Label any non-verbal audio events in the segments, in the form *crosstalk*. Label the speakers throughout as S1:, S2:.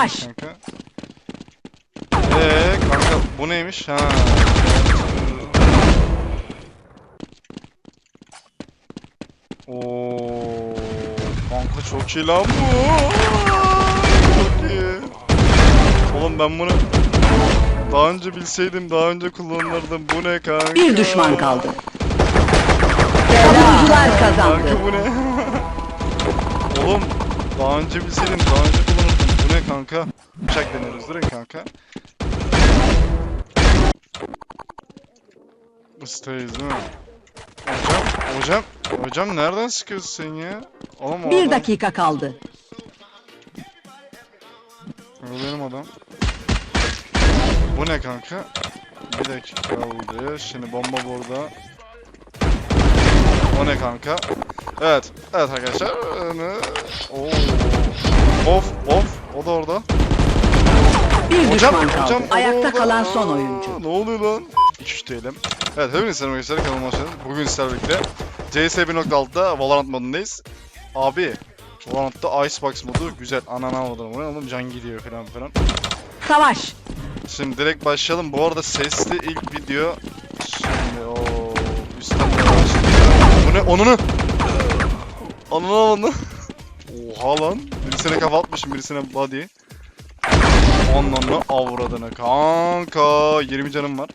S1: Savaş.
S2: Kanka. Eee kanka bu neymiş? Ha. Oo, kanka çok iyi lan bu. Çok iyi. Oğlum ben bunu daha önce bilseydim daha önce kullanırdım. Bu ne kanka?
S1: Bir düşman kaldı. Savunucular kazandı.
S2: Kanka bu ne? *laughs* Oğlum daha önce bilseydim daha önce ne kanka? Bıçak deniyoruz durun kanka. Ustayız değil mi? Hocam, hocam, hocam nereden sıkıyorsun sen ya? Oğlum o
S1: Bir
S2: adam-
S1: dakika kaldı.
S2: O benim adam. Bu ne kanka? Bir dakika kaldı. Şimdi bomba burada. O ne kanka? Evet. Evet arkadaşlar. Ee, Oo. Of of. O da orada.
S1: Bir
S2: Hocam,
S1: düşman
S2: hocam.
S1: Ayakta kalan son
S2: Aa,
S1: oyuncu.
S2: Ne oluyor lan? 3 diyelim. Evet hepinize selam arkadaşlar. Kanalıma hoş geldiniz. Bugün sizlerle birlikte CS 1.6'da Valorant modundayız. Abi Valorant'ta Icebox modu güzel. Anana modu. Bu ne oğlum can gidiyor falan falan.
S1: Savaş.
S2: Şimdi direkt başlayalım. Bu arada sesli ilk video. Şimdi o üstten başlayalım. Bu ne? Onunu. Onunu onu. Oha lan. Birisine kafa atmışım birisine body. Onunla avradını kanka. 20 canım var.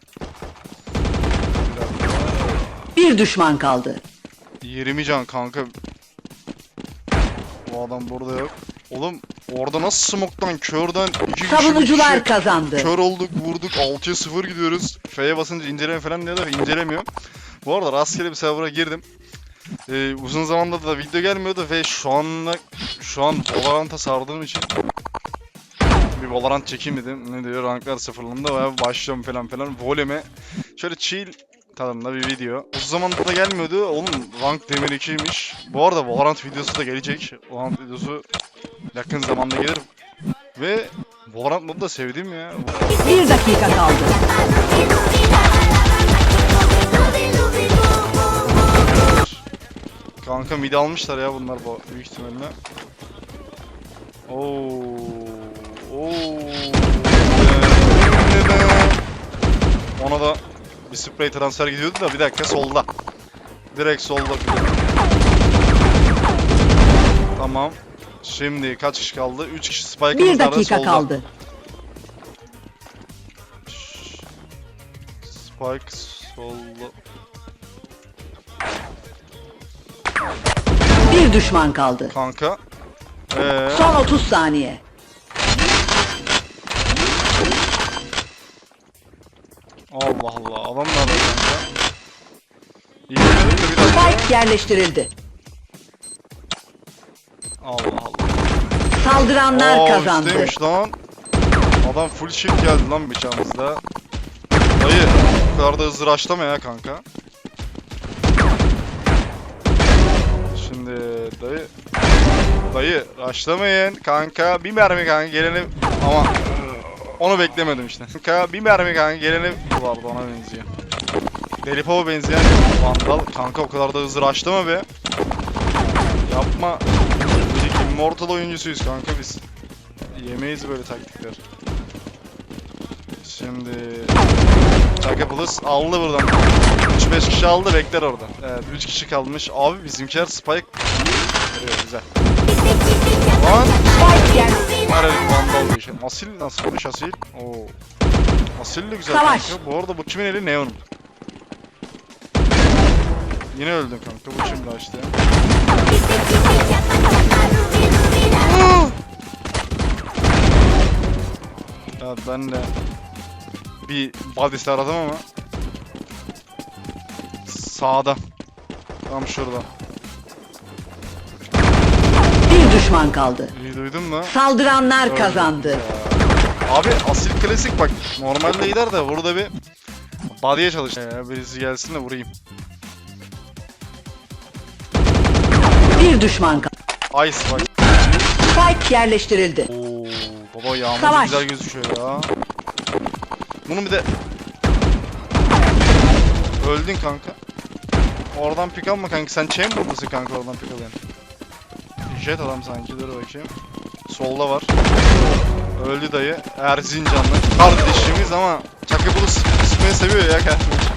S2: Bir
S1: düşman kaldı.
S2: 20 can kanka. Bu adam burada yok. Oğlum orada nasıl smoke'tan körden iki
S1: Savunucular
S2: kişi-
S1: kazandı.
S2: Kör olduk, vurduk, 6'ya 0 gidiyoruz. F'ye basınca inceleme falan diyor da incelemiyor. Bu arada rastgele bir server'a girdim. Ee, uzun zamandır da video gelmiyordu ve şu anla şu an Valorant'a sardığım için bir Valorant çekeyim dedim. Ne diyor? Ranklar sıfırlandı ve başlıyorum falan falan. Voleme şöyle chill tadında bir video. Uzun zamandır da gelmiyordu. Oğlum rank demir 2'ymiş. Bu arada Valorant videosu da gelecek. Valorant videosu yakın zamanda gelir. Ve Valorant modu da sevdim ya.
S1: Bir dakika kaldı.
S2: Kanka mid almışlar ya bunlar bu büyük ihtimalle. Oo. Oo. Ona da bir spray transfer gidiyordu da bir dakika solda. Direkt solda. Tamam. Şimdi kaç kişi kaldı? 3 kişi Spike'ımız
S1: Bir dakika
S2: Solda.
S1: kaldı.
S2: Spike solda.
S1: Düşman kaldı.
S2: Kanka. Ee,
S1: Son 30 saniye.
S2: Allah Allah. Adam de bir dakika.
S1: Spike yerleştirildi.
S2: Allah Allah.
S1: Saldıranlar
S2: Aa,
S1: kazandı.
S2: üstteymiş lan. Adam full shift geldi lan bıçağımızda. Dayı bu kadar da hızlı rushlama ya kanka. Şimdi dayı Dayı rushlamayın kanka bir mermi kanka geleni ama onu beklemedim işte. Kanka bir mermi kanka geleni vardı ona benziyor. Deli Pava benzeyen Vandal kanka o kadar da hızlı rushlama be. Yapma. Immortal oyuncusuyuz kanka biz. Yemeyiz böyle taktikler. Şimdi Chaka Plus aldı buradan. 3-5 kişi aldı bekler orada. Evet 3 kişi kalmış. Abi bizimkiler Spike veriyor güzel. Lan. Nerede vandal şey. Asil nasılmış Asil? Oo. Asil de güzel
S1: Savaş.
S2: kanka. Bu arada bu kimin eli Neon. Yine öldün kanka bu kimdi açtı ya. Evet ben de bir badis aradım ama sağda tam şurada.
S1: Düşman kaldı.
S2: İyi duydun mu?
S1: Saldıranlar
S2: Öldüm.
S1: kazandı.
S2: Abi asil klasik bak normalde gider de burada bir body'ye çalış. Ee, birisi gelsin de vurayım.
S1: Bir düşman kaldı.
S2: Ice bak.
S1: Spike yerleştirildi.
S2: Oo baba yağmur
S1: Savaş.
S2: güzel gözüküyor ya. Bunun bir de Öldün kanka. Oradan pick alma kanka. Sen chamber'dasın kanka oradan pick alıyorsun. Jet adam sanki dur bakayım. Solda var. Öldü dayı. Erzincanlı. Kardeşimiz ama çakı sık- sıkmayı seviyor ya kardeşim.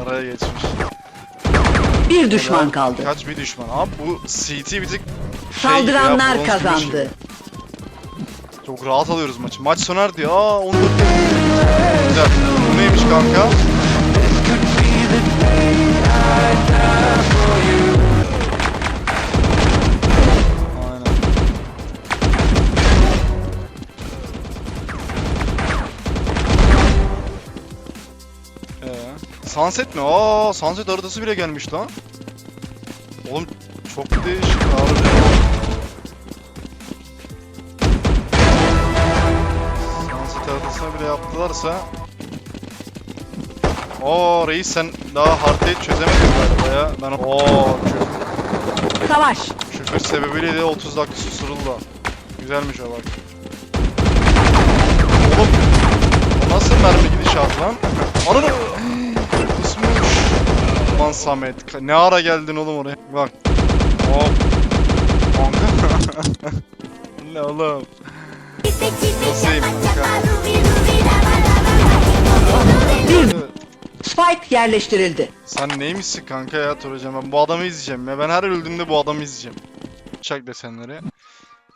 S2: *laughs* Araya geçmiş.
S1: Bir düşman kaldı.
S2: Kaç bir düşman. Abi bu CT bir tık şey
S1: Saldıranlar
S2: ya, gümüş
S1: kazandı.
S2: Çok rahat alıyoruz maçı. Maç sonar diyor. Aa 14 Güzel. Bu neymiş kanka? Sunset mi? Aa, sunset haritası bile gelmiş lan. Oğlum çok değişik harbi. Sunset haritasını bile yaptılarsa Oo reis sen daha haritayı çözemedin galiba ya. Ben Oo küfür,
S1: Savaş.
S2: küfür sebebiyle de 30 dakika susuruldu. Güzelmiş o bak. Oğlum nasıl mermi gidişatı lan? Ananı. Lan Samet ne ara geldin oğlum oraya? Bak. Hop. Kanka. *laughs* ne oğlum? Nasılyım kanka?
S1: Spike yerleştirildi.
S2: Sen neymişsin kanka ya Turacan? Ben bu adamı izleyeceğim ya. Ben her öldüğümde bu adamı izleyeceğim. Bıçak desenleri.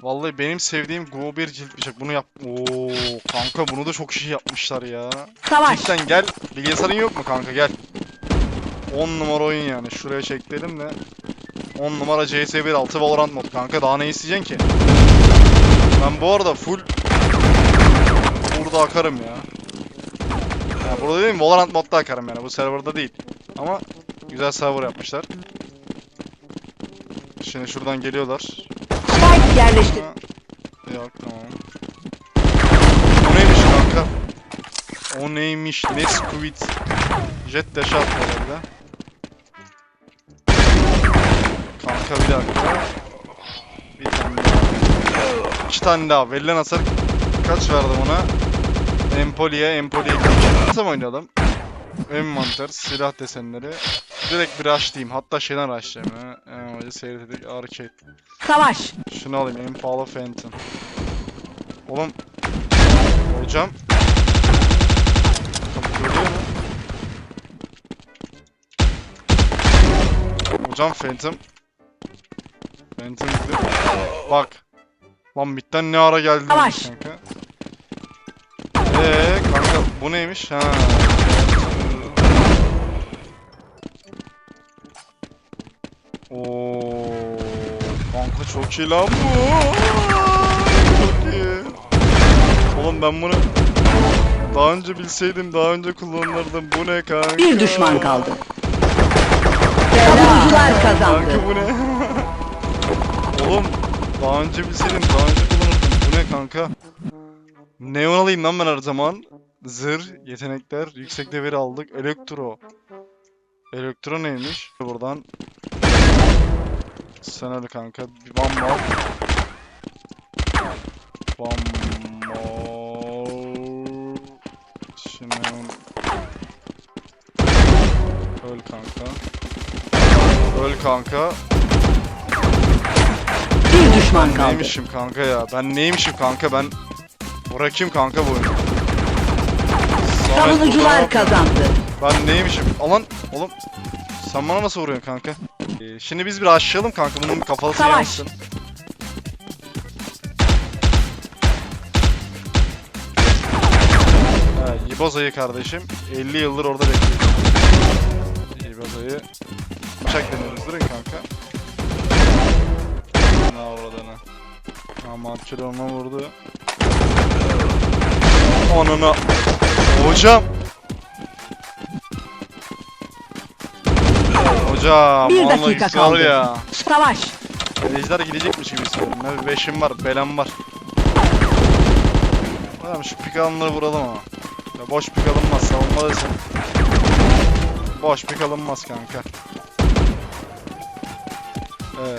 S2: Vallahi benim sevdiğim Go bir cilt bıçak. Bunu yap... Oo kanka bunu da çok iyi yapmışlar ya.
S1: Savaş.
S2: Cidden gel. Bilgisayarın yok mu kanka gel. 10 numara oyun yani. Şuraya çeklerim de. 10 numara CS1 6 Valorant mod kanka. Daha ne isteyeceksin ki? Ben bu arada full burada akarım ya. ya burada değil mi? Valorant modda akarım yani. Bu serverda değil. Ama güzel server yapmışlar. Şimdi şuradan geliyorlar.
S1: Spike yerleştir.
S2: Yok tamam. O neymiş kanka? O neymiş? Nesquik. Jet dash attı herhalde. Kanka bir dakika. Bir tane daha. İki tane daha. Verilen hasar kaç verdim ona? Empoli'ye, Empoli'ye Nasıl oynayalım? Envanter, silah desenleri. Direkt bir rush diyeyim. Hatta şeyden rushlayayım ya. Amacı seyrededik arcade.
S1: Savaş.
S2: Şunu alayım en pahalı Phantom. Oğlum. Hocam. Görüyor mu? Hocam Phantom. Phantom gibi. Bak. Lan bitten ne ara
S1: Savaş.
S2: kanka. Eee kanka bu neymiş? Ha. Oo, kanka çok iyi lan bu. Çok iyi. Oğlum ben bunu daha önce bilseydim daha önce kullanırdım. Bu ne kanka?
S1: Bir düşman kaldı. Savunucular kazandı.
S2: Kanka bu ne? *laughs* Oğlum daha önce bilseydim daha önce kullanırdım. Bu ne kanka? Neon alayım lan ben her zaman. Zırh, yetenekler, yüksek devir aldık. Elektro. Elektro neymiş? Buradan. Sen öyle kanka. Bir one more. One more. Şimdi Öl kanka. Öl kanka.
S1: Bir düşman
S2: Ben
S1: kaldı.
S2: neymişim kanka ya? Ben neymişim kanka? Ben bırakayım kanka bu oyunu.
S1: Savunucular kazandı.
S2: Ben neymişim? Alan oğlum sen bana nasıl vuruyorsun kanka? Ee, şimdi biz bir aşağıyalım kanka. Bunun kafası yansın. Yiboza'yı kardeşim 50 yıldır orada bekliyorum. Yiboza'yı bıçak deniyoruz durun kanka. Ne avradını. Ama Archer ona vurdu. Onuna. Hocam. Hocam.
S1: Bir dakika kaldı.
S2: ya.
S1: Savaş.
S2: Ejder gidecekmiş gibi hissediyorum. Bir beşim var, belem var. Tamam şu pik alımları vuralım ama. Ya boş pik alınmaz, savunmalısın. Boş pik alınmaz kanka. Ee.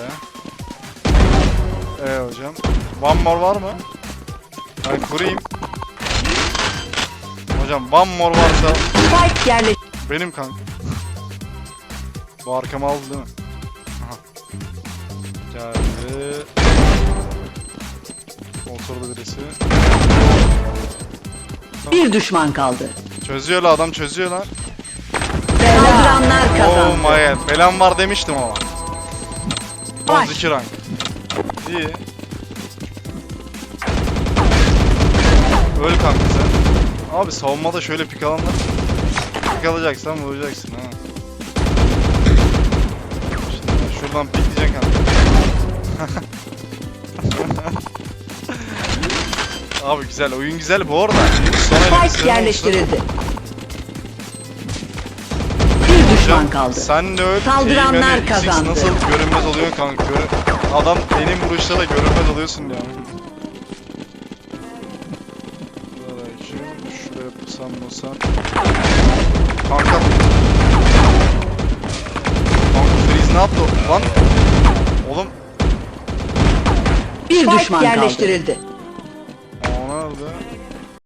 S2: Ee hocam. One more var mı? Ben kurayım. Hocam one more varsa
S1: Spike yerleştirildi.
S2: benim kanka. Bu arkamı aldı değil mi? Aha. Geldi. Oturdu birisi.
S1: Bir düşman kaldı.
S2: Çözüyor la adam çözüyor lan.
S1: Saldıranlar
S2: Oh
S1: kazandı.
S2: my god. Belam var demiştim ama.
S1: Baş.
S2: 32 rank. İyi. Öl kanka sen. Abi savunmada şöyle pik alanlar. Pik alacaksan vuracaksın ha. Şimdi şuradan pikleyeceksin kanka. *laughs* Abi güzel oyun güzel bu arada.
S1: Spike yerleştirildi. Bir düşman kaldı.
S2: Sen de öl.
S1: Saldıranlar kazandı.
S2: Nasıl görünmez oluyor kanka? Adam benim vuruşta da görünmez oluyorsun ya. Şuraya yapsam bulsam. Kanka. Kanka freeze ne yaptı? Lan. Oğlum.
S1: Bir düşman yerleştirildi.
S2: Aa nerede?